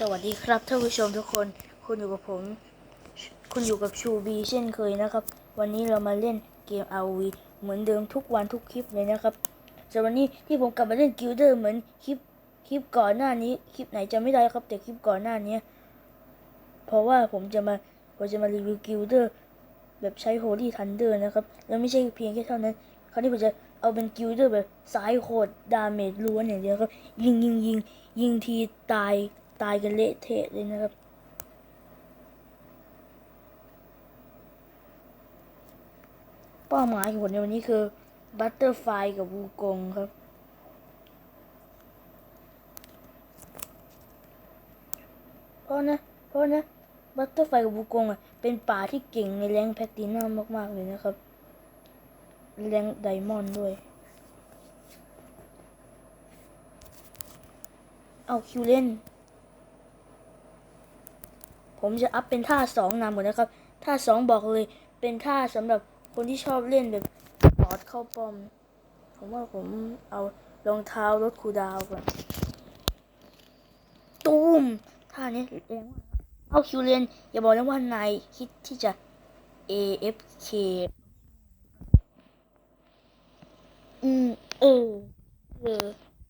สวัสดีครับท่านผู้ชมทุกคน คุณอยู่กับผม คุณอยู่กับชูบีเช่นเคยนะครับ วันนี้เรามาเล่นเกม RV เหมือนเดิมทุกวันทุกคลิปเลยนะครับส่วนวันนี้ที่ผมกลับมาเล่นกิลเดอร์เหมือนคลิปคลิปก่อนหน้านี้คลิปไหนจำไม่ได้ครับ แต่คลิปก่อนหน้านี้เพราะว่าผมจะมาผมจะมารีวิวกิลเดอร์แบบใช้ Holy Thunder นะครับแล้วไม่ใช่เพียงแค่เท่านั้น คราวนี้ผมจะเอาเป็นกิลเดอร์แบบสายโหดดาเมจล้วนอย่างเดียวครับยิงยิงยิงยิงทีตาย ตายกันเละเทะเลยนะครับ เป้าหมายของผมในวันนี้คือบัตเตอร์ไฟกับวูกงครับ เพราะนะเพราะนะบัตเตอร์ไฟกับวูกงอะเป็นป่าที่เก่งในแรงแพลตตินัมมากๆเลยนะครับ แรงไดมอนด์ด้วย เอาคิวเล่น ผมจะอัพเป็นท่าสองนำหมดนะครับ ท่าสองบอกเลย เป็นท่าสำหรับคนที่ชอบเล่นแบบปอดเข้าปอม ผมว่าผมเอารองเท้ารถคูดาวก่อน ตูม ท่านี้แรงมากเอาคิวเลนอย่าบอกนะว่านายคิดที่จะ AFK อืม เออ เออ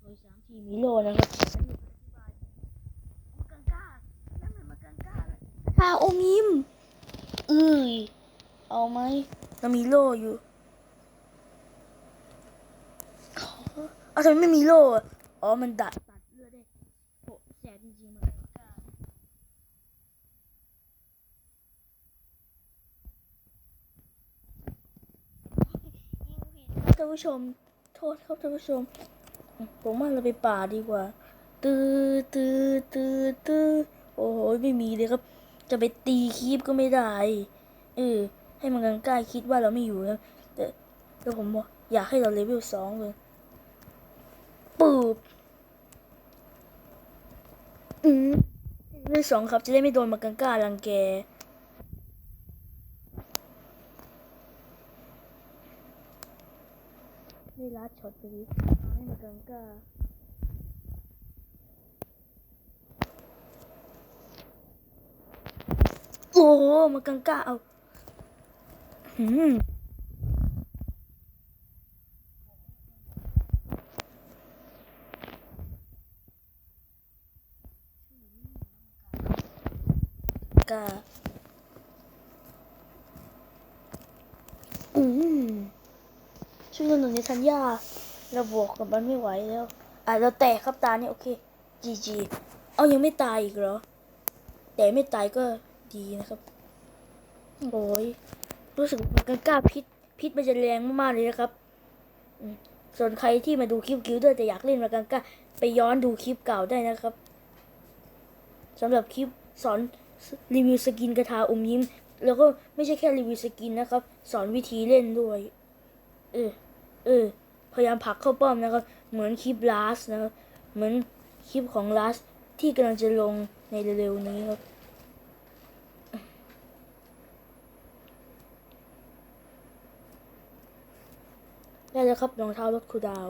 โดยสามทีมิโลนะครับมังกานั่นมันมังกาท่าโอมิมเอ้ยเอาไหม เรามีโล่อยู่อเอาทำไมไม่มีโล่อะอ๋อ มันดัดตัดเลือดได้โหแสบจริงๆมันท่านผู้ชม โทษครับท่านผู้ชม ผมว่าเราไปป่าดีกว่า ตื้อตื้อตื้อตื้อโอ้โหไม่มีเลยครับ จะไปตีคีบก็ไม่ได้ เออ ให้มันกล้าคิดว่าเราไม่อยู่ครับแต่แต่ผมบอกอยากให้เราเลเวลสองเลยปูบอืมเลเวลสองครับ จะได้ไม่โดนมากังก้ารังแกได้ลัดช็อตไปดิอาให้มากังก้าโอ้โหมากังก้าเอา กาอืมช่วยหนุนในทัญญาเราบวกกับมันไม่ไหวแล้ว อะเราแตกครับตาเนี่ยโอเคจีจีเอายังไม่ตายอีกเหรอ แต่ไม่ตายก็ดีนะครับ โอ้ย รู้สึกมันกล้าพิษพิษมันจะแรงมากๆเลยนะครับส่วนใครที่มาดูคลิปกิลเดอร์แต่อยากเล่นมากังก้าไปย้อนดูคลิปเก่าได้นะครับสำหรับคลิปสอนรีวิวสกินกระทาอมยิ้ม แล้วก็ไม่ใช่แค่รีวิวสกินนะครับ สอนวิธีเล่นด้วย เออเออพยายามผลักเข้าป้อมนะครับ เหมือนคลิปลาสนะครับเหมือนคลิปของลาสที่กำลังจะลงในเร็วๆนี้ครับ ได้แล้วครับรองเท้ารถครูดาว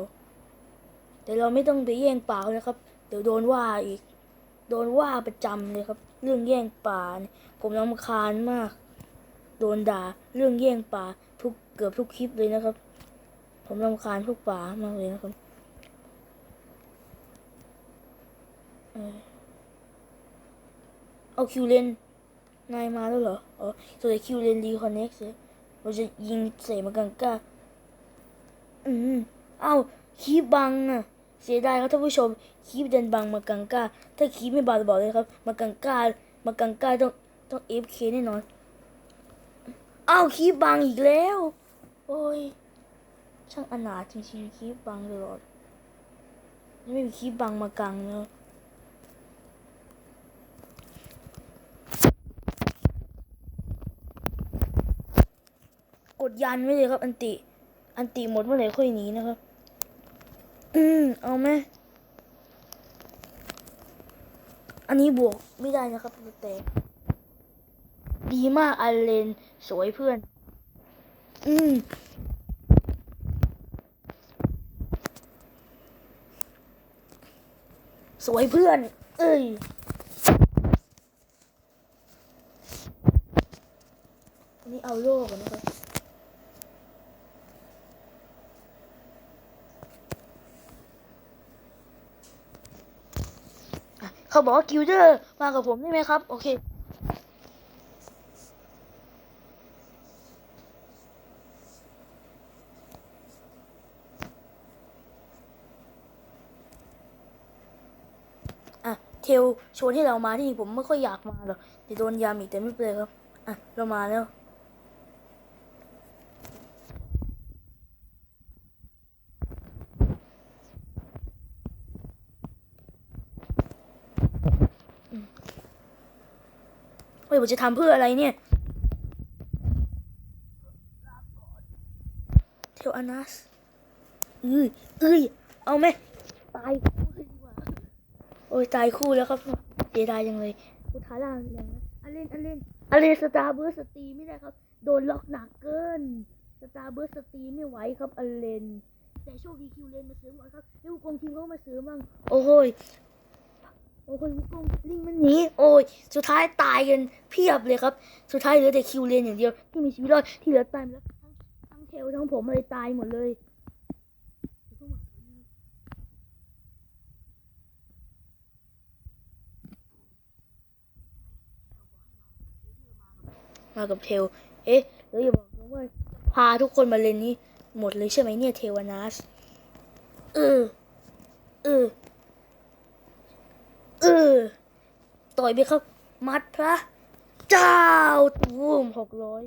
แต่เราไม่ต้องไปแย่งป่าเขานะครับ เดี๋ยวโดนว่าอีก โดนว่าประจำเลยครับ เรื่องแย่งป่านผมรำคาญมาก โดนด่าเรื่องแย่งป่าทุกเกือบทุกคลิปเลยนะครับ ผมรำคาญพวกป่ามากเลยนะครับเอาคิวเลนนายมาแล้วเหรอ อ๋อส่วนคิวเลนรีคอนเน็กซ์เราจะยิงใส่มากังก้า อืมเอ้าคีบบังอะ เสียดายครับท่านผู้ชม คีบเดินบังมากังก้า ถ้าคีบไม่บาดบอกเลยครับ มากังก้า มากังก้าต้องต้องเอฟเคแน่นอน เอ้าคีบบังอีกแล้ว โอ้ย ช่างอนาถจริงๆคีบบังตลอด ไม่มีคีบบังมากังเนอะกดยันไว้เลยครับอันติ อันตีหมดเมื่อไหร่ค่อยหนีนะครับ อืมเอาไหมอันนี้บวกไม่ได้นะครับแต่ดีมากอันเลนสวยเพื่อน อืมสวยเพื่อน เอ้ย นี่เอาโลกนะครับ เขาบอกว่ากิลเดอร์มากับผมได้ไหมครับ โอเคอะเทลชวนให้เรามาที่นี่ผมไม่ค่อยอยากมาหรอกเดี๋ยวโดนยามอีกแต่ไม่เป็นไรครับ อะ เรามาแล้ว ผมจะทำเพื่ออะไรเนี่ยเทลอานัสเอือเอ้ยเอาไหมตายคู่ดีกว่าโอ้ยตายคู่แล้วครับเสียดายยังเลยกูท้าล่างอย่างนั้อันเล่นอันเล่นอันเล่นสตาร์เบิร์สตีไม่ได้ครับโดนล็อกหนักเกินสตาร์เบิร์สตีไม่ไหวครับอันเลนแต่โชคดีคิวเลนมาซื้อหมดครับแล้วกองทีมเขามาซื้อมั่งโอ้โหย โอ้โหยกองลิงมันหนีโอ้ยสุดท้ายตายกันเพียบเลยครับ สุดท้ายเหลือแต่คิวเลนอย่างเดียวที่มีชีวิตรอดที่เหลือตายหมดแล้วทั้งทั้งเทลทั้งผมอะไรตายหมดเลยมากับเทล เอ๊ะแล้วอย่าบอกนะว่าพาทุกคนมาเลนนี้ หมดเลยใช่ไหมเนี่ยเทวานัสเออ เอออ ต่อยไปครับ มัดพระ เจ้าตูมหกร้อย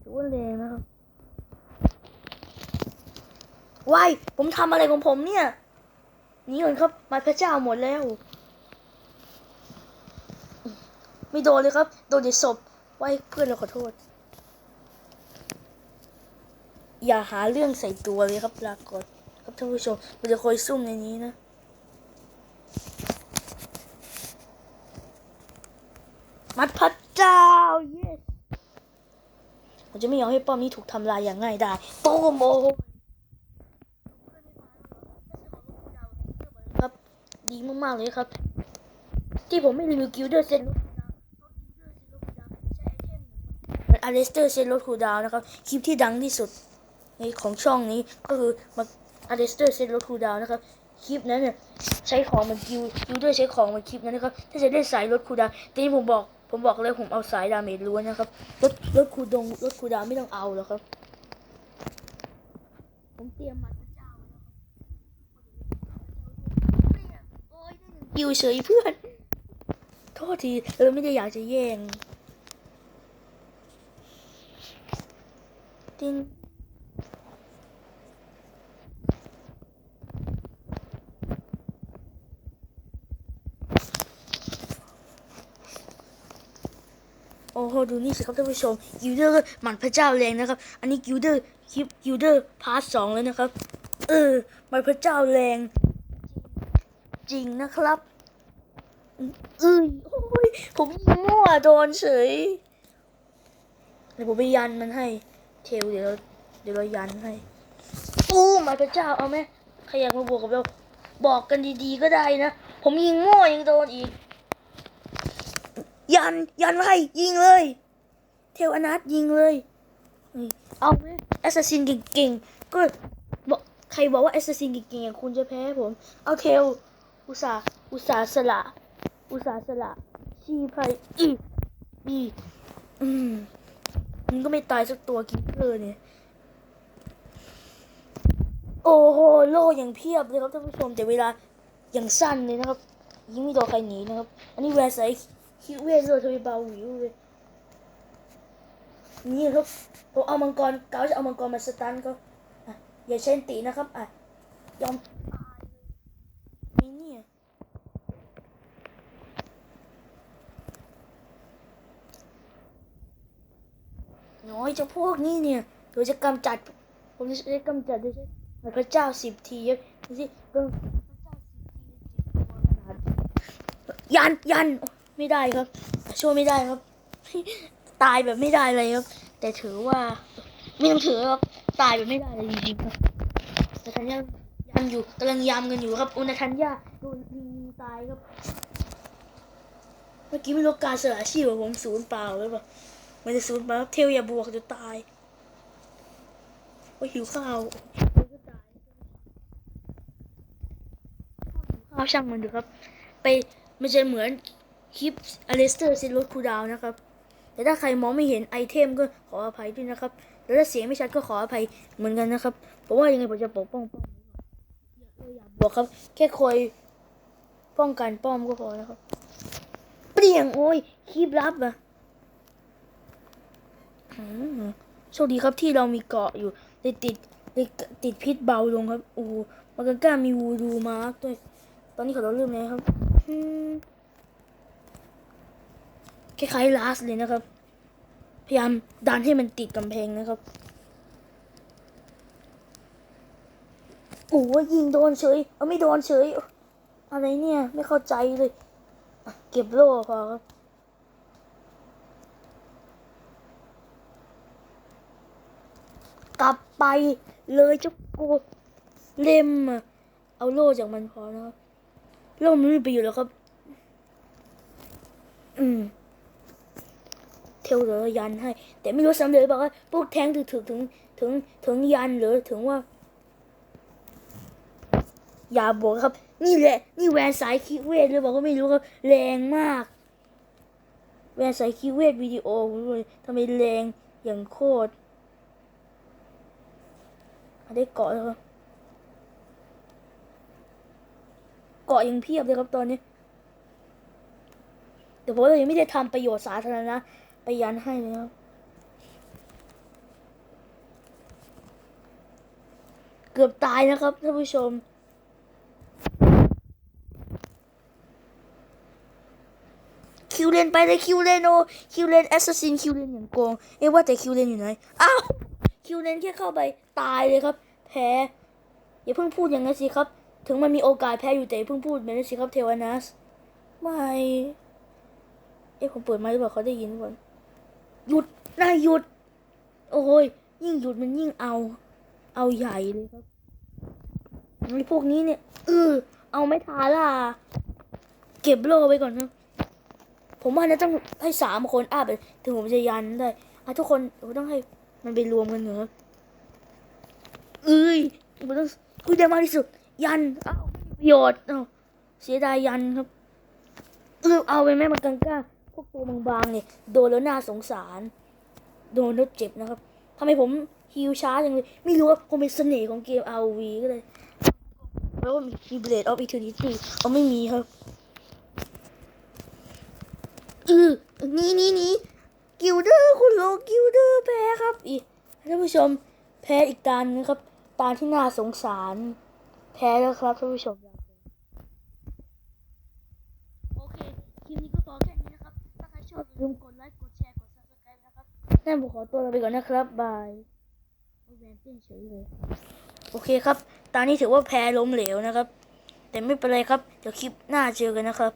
ถือว่าแรงนะครับว้ายผมทำอะไรของผมเนี่ยนี่ก่อนครับ มัดพระเจ้าหมดแล้ว ไม่โดนเลยครับ โดนเด็ศพไว้เพื่อนเราขอโทษ อย่าหาเรื่องใส่ตัวเลยครับลาก่อนครับท่านผู้ชมเราจะคอยซุ่มในนี้นะ มัดพระเจ้า เยสผมจะไม่ยอมให้ป้อมนี้ถูกทำลายอย่างง่ายได้โตโมครับ ดีมากๆเลยครับ ที่ผมไม่รีวิวกิลเดอร์เซนลดมันอเลสเตอร์เซนลดคูดาวนะครับ คลิปที่ดังที่สุดในของช่องนี้ก็คือมาอเลสเตอร์เซนลดคูดาวนะครับคลิปนั้นเนี่ยใช้ของมันกิลกิลเดอร์ใช้ของมันคลิปนั้นนะครับถ้าจะได้สายลดคูดาวแต่นี่ผมบอก ผมบอกเลยผมเอาสายดาเมจล้วนนะครับรถรถคูดงรถคูดาไม่ต้องเอาแล้วครับ ผมเตรียมมาพระเจ้าแล้วครับโอ้ยได้หนึ่งกิวเฉยเพื่อน โทษทีเราไม่ได้อยากจะแย่งติน โหดูนี่สิครับท่านผู้ชมกิลเดอร์หมันพระเจ้าแรงนะครับ อันนี้กิลเดอร์คลิปกิลเดอร์พาร์ทสองแล้วนะครับ เออมันพระเจ้าแรง จริงนะครับอือโอ้ยผมมั่วโดนเฉยเดี๋ยวผมไปยันมันให้ เทลเดี๋ยวเราเดี๋ยวเรายันให้อู้มาพระเจ้าเอาไหมใครอยากมาบวกกับเราบอกกันดีๆก็ได้นะ ผมยิงมั่วยังโดนอีก ยันยันไว้ยิงเลย เทลอนัทยิงเลยนี่เอาไหมแอสซัสซินเก่งๆก็บอกใครบอกว่าแอสซัสซินเก่งๆอย่างคุณจะแพ้ผมเอาเทลอุตส่าห์อุตส่าห์สละ อุตส่าห์สละชีพายอีอีอืมมันก็ไม่ตายสักตัวกินเลยเนี่ยโอ้โหโล่อย่างเพียบเลยครับท่านผู้ชมแต่เวลาอย่างสั้นเลยนะครับยิงไม่โดนใครหนีนะครับ อันนี้แวร์ไซ คิวเวสเลยทวีเบาวิวเลยนี่ครับผมเอามังกรเกาจะเอามังกรมาสตันก็อะอย่าเช่นตีนะครับอะยอมนี่เนี่ยน้อยเจะพวกนี้เนี่ยเราจะกำจัด ผมจะกำจัดด้วยใช่ไหมพระเจ้าสิบทีครับดูสิก็ยันยัน ไม่ได้ครับ ช่วยไม่ได้ครับ ตายแบบไม่ได้เลยครับ แต่ถือว่า ไม่ต้องถือครับ ตายแบบไม่ได้เลยจริงๆครับนาทันยายันอยู่กำลังยำกันอยู่ครับอุนาทันยาโดนยิงตายครับ เมื่อกี้ไม่รู้การสละชีพของผมศูนย์เปล่าหรือเปล่ามันจะสูญมาเทลอย่าบวกจะตายโอ้หิวข้าวข้าวช่างมันเถอะครับ ไปมันจะเหมือน คลิปอเลสเตอร์เซนลดคูดาวนะครับ แต่ถ้าใครมองไม่เห็นไอเทมก็ขออภัยด้วยนะครับ แล้วถ้าเสียงไม่ชัดก็ขออภัยเหมือนกันนะครับ เพราะว่ายังไงผมจะปกป้องป้อมนี้ก่อนอย่าบอกครับ แค่คอยป้องกันป้อมก็พอนะครับ เปลี่ยงโอ้ยคลิปลับอะโชคดีครับที่เรามีเกาะอยู่เลยติดเลยติดพิษเบาลงครับโอ้มากันก้ามีวูดูมาร์กด้วย ตอนนี้ขอเราเริ่มเลยครับอืม ล้ายๆลาสเลยนะครับ พยายามดันให้มันติดกำแพงนะครับ โอ้ยยิงโดนเฉย เอาไม่โดนเฉย อะไรเนี่ย ไม่เข้าใจเลย เก็บโล่พอครับกลับไปเลยเจ้ากูเล่มอะเอาโล่จากมันพอนะครับโล่มันไม่มีประโยชน์แล้วครับ อืม เทลเดี๋ยวเรายันให้ แต่ไม่รู้สำเร็จหรือเปล่าว่าพวกแทงถึงถึงถึงถึงถึงยันหรือถึงว่า อย่าบอกครับ นี่แหละ นี่แวนสายคิเวทหรือเปล่าไม่รู้ครับแรงมาก แวนสายคิเวทวิดีโอเลยทำไมแรงอย่างโคตรอะได้เกาะแล้วครับเกาะยังเพียบเลยครับตอนนี้แต่ผมเรายังไม่ได้ทำประโยชน์สาธารณะ ไปยันให้เลยครับเกือบตายนะครับท่านผู้ชม คิวเลนไปเลยคิวเลนโอคิวเลนแอสซัสซินคิวเลนอย่างโกง เอ๊ะว่าแต่คิวเลนอยู่ไหน อ้าวคิวเลนแค่เข้าไปตายเลยครับ แพ้อย่าเพิ่งพูดอย่างนั้นสิครับ ถึงมันมีโอกาสแพ้อยู่แต่เพิ่งพูดแบบนั้นสิครับเทวานัส ไม่ เอ๊ะผมเปิดไมค์หรือเปล่าเขาได้ยินก่อน หยุดนะหยุด โอ้ยยิ่งหยุดมันยิ่งเอา เอาใหญ่เลยครับไอ้พวกนี้เนี่ยเออเอาไม่ทาล่ะ เก็บโล่ไว้ก่อนครับผมว่านะต้องให้สามคนอาบถึงผมจะยันได้อะทุกคนผมต้องให้มันไปรวมกันเหรอเอ้ยผมต้องคุยได้มากที่สุด ยันเอ้าประโยชน์เอาเสียดายยันครับเออเอาไปแม่มันกังก้า พวกตัวบางๆเนี่ยโดนแล้วน่าสงสาร โดนแล้วเจ็บนะครับทำไมผมฮิวช้าจังเลย ไม่รู้ว่าผมเป็นเสน่ห์ของเกม RV ก็เลยแล้วก็มีเบลดออฟอีเทอร์นิตี้เอาไม่มีครับเออนี่นี่นี่กิลเดอร์คุณโลกิลเดอร์แพ้ครับอีกท่านผู้ชมแพ้อีกตาหนงนะครับ ตาที่น่าสงสาร แพ้แล้วครับท่านผู้ชม โอเค คลิปนี้ก็พอแค่นี้นะครับ ถ้าใครช อบอย่าลืมกดไลค์ กดแชร์ กด subscribe นะครับงั้นผมขอตัวลาไปก่อนนะครับบายโอ้แวนเต้นเฉยเลย โอเคครับ ตอนนี้ถือว่าแพ้ล้มเหลวนะครับ แต่ไม่เป็นไรครับ เดี๋ยวคลิปหน้าเจอกันนะครับ